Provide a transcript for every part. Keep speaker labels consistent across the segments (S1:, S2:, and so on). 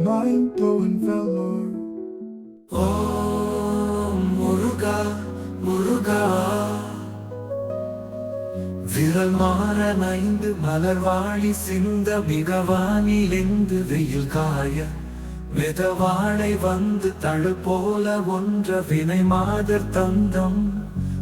S1: Mind blowing velour.
S2: ஓம் முருகா முருகா விரல் மாற நைந்து மலர்வாழி சிந்த மிகவானிலிந்து வெயில் காய மிதவாழை வந்து தழு போல ஒன்ற வினை மாதர் தந்தம்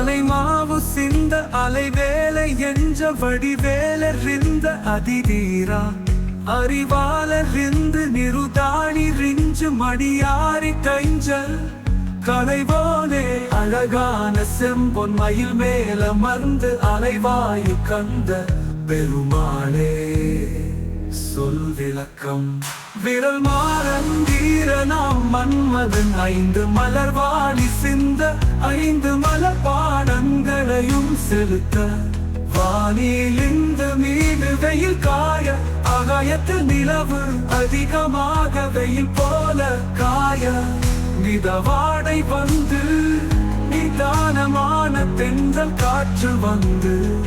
S2: மாலை மாவு சிந்த அலைவேலை என்ற வடிவேலர் இருந்த அதிதீரா. அறிவாளர் இருந்து நிருதாணி ரிஞ்சு மடியாரி கைஞ்சல். கலைவோனே அழகான செம்பொன் மயில் மேல மருந்து அலைவாயு கந்த. பெருமாளே சொல் விளக்கம். விரல் மாறந்தீர நாம் மன்மதன். ஐந்து மலர்வாணி சிந்த ஐந்து மலர் பாடங்களையும் செலுத்த. வானிலிந்து மீது வெயில் காய ஆகாயத்தில் நிலவு அதிகமாக வெயில் போல காய. மிதவாடை வந்து நிதானமான தென்றல் காற்று வந்து.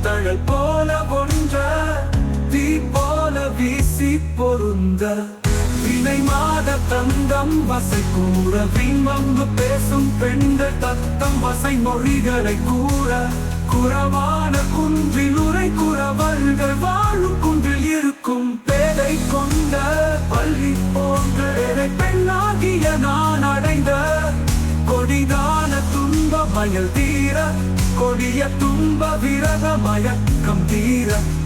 S2: தழல் போல ஒன்ற தீபோ பொருந்த வினை மாத தந்தம் வசை கூற விண்வம்பு பேசும் பெண்கள் தத்தம் வசை மொழிகளை கூற குறவான குன்றில் உரை குறவர்கள் வாழும் குன்றில் இருக்கும் பேதை கொண்ட பள்ளி போன்ற பெண்ணாகிய நான் அடைந்த கொடிதான துன்ப மயல் தீர கொடிய துன்ப விரத மயக்கம் தீர.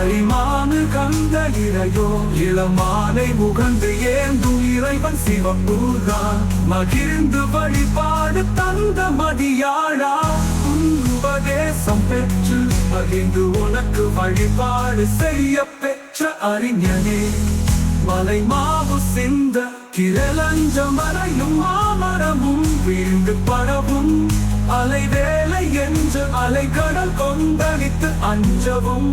S2: பரிமானு கந்த இறையோ இளமானை முகந்து ஏந்து இறைவன் சிவம்பூர்தான் மகிழ்ந்து வழிபாடு தந்த மதியாழா உபதேசம் பெற்று மகிழ்ந்து உனக்கு வழிபாடு செய்ய பெற்ற அறிஞனே. மலை மாவு சிந்த கிரலஞ்ச மறையும் மாமரமும் வீழ்ந்து பரவும் அலை வேலை என்று அலை கடல் கொந்தளித்து அஞ்சவும்.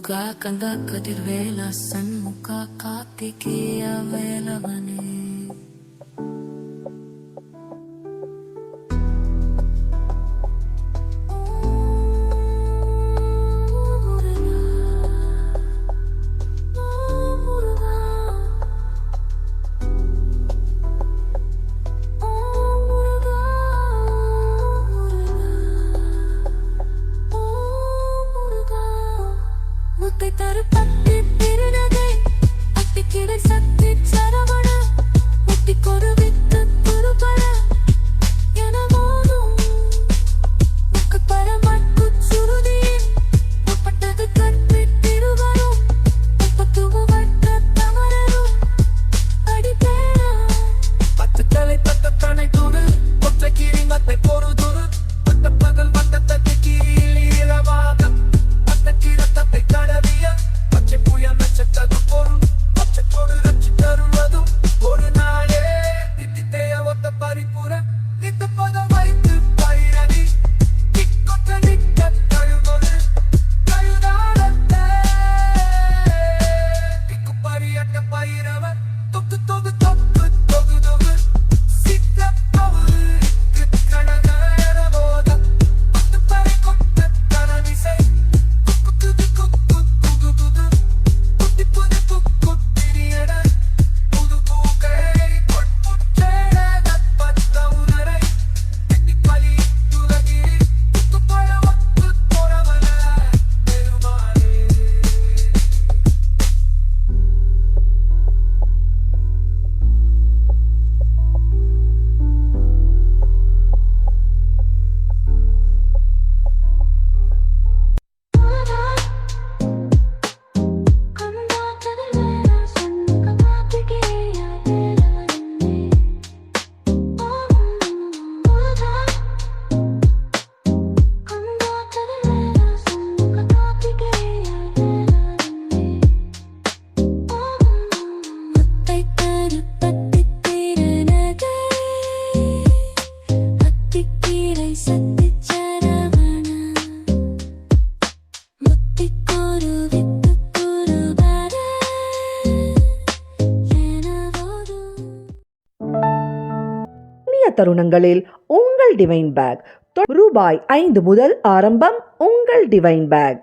S3: ఎదురుగా కంద కదిర్వేళ సన్ముఖ కార్తికేయ వేళ
S4: தருணங்களில் உங்கள் டிவைன் பேக் ரூபாய் ஐந்து முதல் ஆரம்பம் உங்கள் டிவைன் பேக்